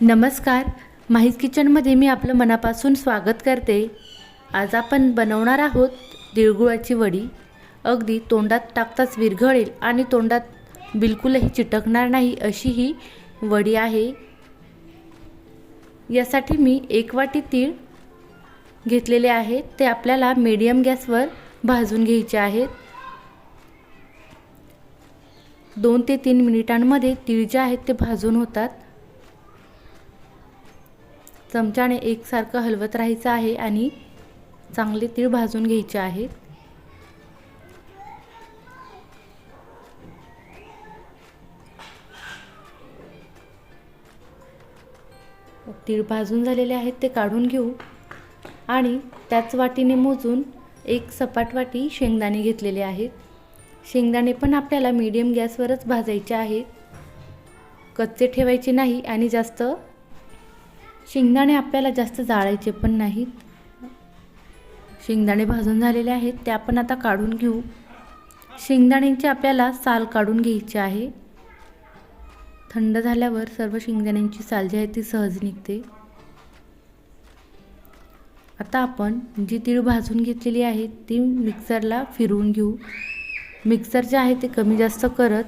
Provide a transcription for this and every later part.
नमस्कार. माहीज किचनमध्ये मी आपलं मनापासून स्वागत करते. आज आपण बनवणार आहोत तिळगुळाची वडी. अगदी तोंडात टाकताच विरघळेल आणि तोंडात बिलकुलही चिटकणार नाही अशी ही वडी आहे. यासाठी मी एक वाटी तीळ घेतलेले आहेत ते आपल्याला मीडियम गॅसवर भाजून घ्यायचे आहेत. दोन ते तीन मिनिटांमध्ये तीळ जे आहेत ते भाजून होतात. चमच्याने एकसारखं हलवत राहायचं आहे आणि चांगले तीळ भाजून घ्यायचे आहेत तीळ भाजून झालेले आहेत ते काढून घेऊ. आणि त्याच वाटीने मोजून एक सपाट वाटी शेंगदाणे घेतलेले आहेत. शेंगदाणे पण आपल्याला मीडियम गॅसवरच भाजायचे आहेत. कच्चे ठेवायचे नाही आणि जास्त शेंगदाणे आपल्याला जास्त जाळायचे पण नाहीत. शेंगदाणे भाजून झालेले आहेत ते आपण आता काढून घेऊ. शेंगदाण्यांची आपल्याला साल काढून घ्यायची आहे. थंड झाल्यावर सर्व शेंगदाण्यांची साल जी आहे ती सहज निघते. आता आपण जी तीळ भाजून घेतलेली आहे ती मिक्सरला फिरवून घेऊ. मिक्सर जे आहे ते कमी जास्त करत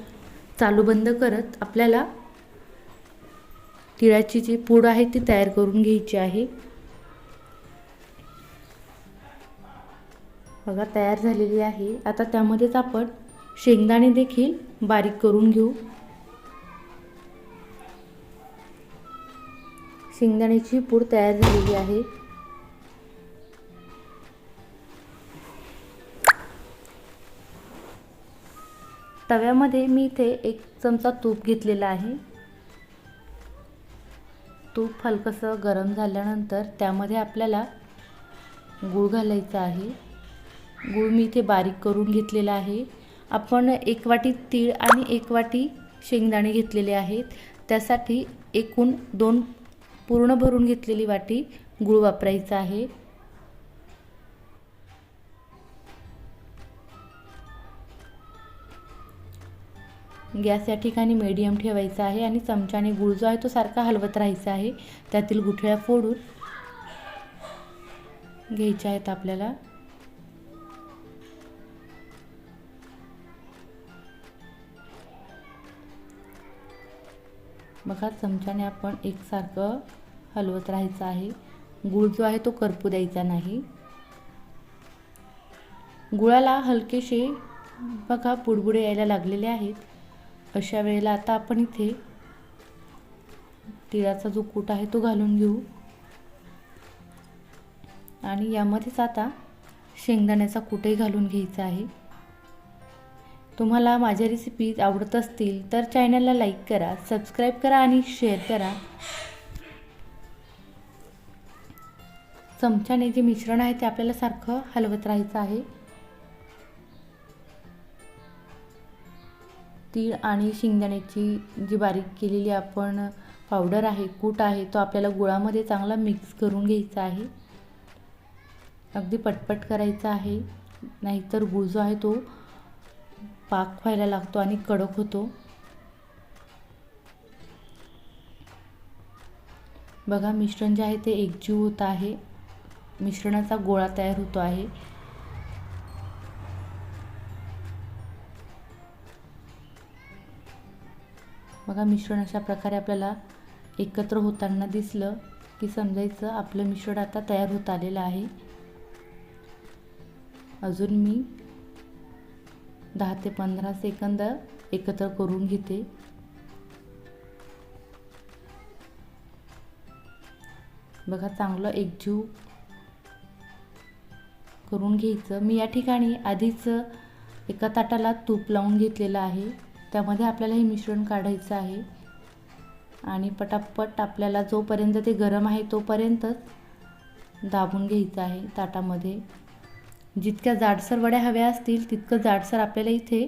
चालू बंद करत आपल्याला तिळाची जी पूड आहे ती तयार करून घ्यायची आहे. बघा तयार झालेली आहे. आता त्यामध्येच आपण शेंगदाणे देखील बारीक करून घेऊ. शेंगदाण्याची पूड तयार झालेली आहे. तव्यामध्ये मी इथे एक चमचा तूप घेतलेला आहे. तूप हलकंसं गरम झाल्यानंतर त्यामध्ये आपल्याला गूळ घालायचा आहे. गूळ मी इथे बारीक करून घेतलेला आहे. आपण एक वाटी तीळ आणि एक वाटी शेंगदाणे घेतलेले आहेत. त्यासाठी एकूण दोन पूर्ण भरून घेतलेली वाटी गूळ वापरायचा आहे. गॅस या ठिकाणी मीडियम ठेवायचा आहे आणि चमच्याने गुळ जो आहे तो सारखा हलवत राहायचा आहे. त्यातील गुठळ्या फोडून घ्यायच्या आहेत आपल्याला. बघा चमच्याने आपण एकसारखं हलवत राहायचं आहे. गुळ जो आहे तो करपू द्यायचा नाही. गुळाला हलकेसे बघा बुडबुडे यायला लागलेले आहेत. अशा वेळेला आता आपण इथे तिळाचा जो कूट आहे तो घालून घेऊ. आणि यामध्येच आता शेंगदाण्याचा कूटही घालून घ्यायचा आहे. तुम्हाला माझ्या रेसिपीज आवडत असतील तर चॅनलला लाईक करा सबस्क्राईब करा आणि शेअर करा. चमच्याने जे मिश्रण आहे ते आपल्याला सारखं हलवत राहायचं आहे. तीळ आणि शेंगदाण्याची जी बारीक केलेली आपण पावडर आहे कूट आहे तो आपल्याला गुळामध्ये चांगला मिक्स करून घ्यायचा आहे. अगदी पटपट करायचा आहे. नाहीतर गुळ जो आहे तो पाक व्हायला लागतो आणि कडक होतो. बघा मिश्रण जे आहे ते एकजीव होत आहे. मिश्रणाचा गोळा तयार होतो आहे. बघा मिश्रण अशा प्रकारे आपल्याला एकत्र होताना दिसलं की समजायचं आपलं मिश्रण आता तयार होत आलेलं आहे. अजून मी दहा ते पंधरा सेकंद एकत्र करून घेते. बघा चांगलं एकजीव करून घ्यायचं. मी या ठिकाणी आधीच एका ताटाला तूप लावून घेतलेलं आहे. त्यामध्ये आपल्याला हे मिश्रण काढायचं आहे. आणि पटापट आपल्याला जोपर्यंत ते गरम आहे तोपर्यंतच दाबून घ्यायचं आहे ताटामध्ये. जितक्या जाडसर वड्या हव्या असतील तितकं जाडसर आपल्याला इथे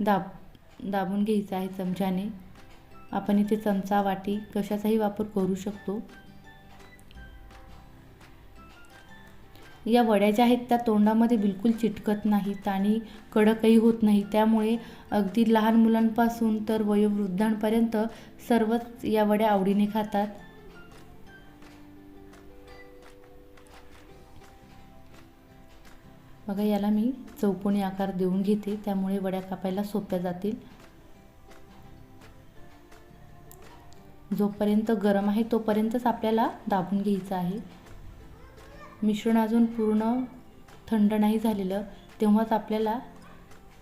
दाब दाबून घ्यायचं आहे चमच्याने. आपण इथे चमचा वाटी कशाचाही वापर करू शकतो. या वड्या ज्या आहेत त्या तोंडामध्ये बिलकुल चिटकत नाहीत आणि कडकही होत नाही त्यामुळे अगदी लहान मुलांपासून तर वयोवृद्धांपर्यंत सर्वच या वड्या आवडीने खातात. बघा याला मी चौकोनी आकार देऊन घेते. त्यामुळे वड्या कापायला सोप्या जातील. जोपर्यंत गरम आहे तोपर्यंतच आपल्याला दाबून घ्यायचं आहे. मिश्रण अजून पूर्ण थंड नाही झालेलं तेव्हाच आपल्याला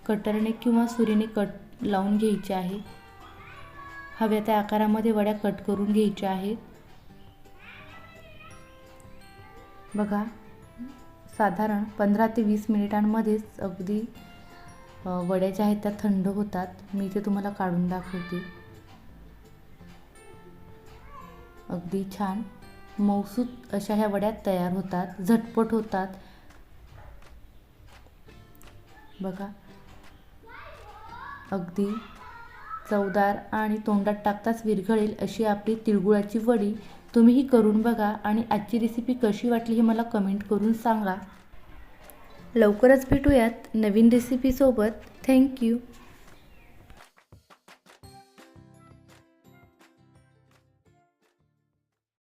कटरने किंवा सुरीने कट लावून घ्यायचे आहे. हव्या त्या आकारामध्ये वड्या कट करून घ्यायच्या आहेत. बघा साधारण पंधरा ते वीस मिनिटांमध्येच अगदी वड्या ज्या आहेत त्या थंड होतात. मी ते तुम्हाला काढून दाखवते. अगदी छान. मौसूत अशा ह्या वड्या तयार होतात झटपट होतात. बघा. अगदी चवदार आणि तोंडात टाकताच विरघळेल अशी आपली तिळगुळाची वडी. तुम्हीही करून बघा आणि आजची रेसिपी कशी वाटली हे मला कमेंट करून सांगा. लवकरच भेटूयात नवीन रेसिपीसोबत थँक्यू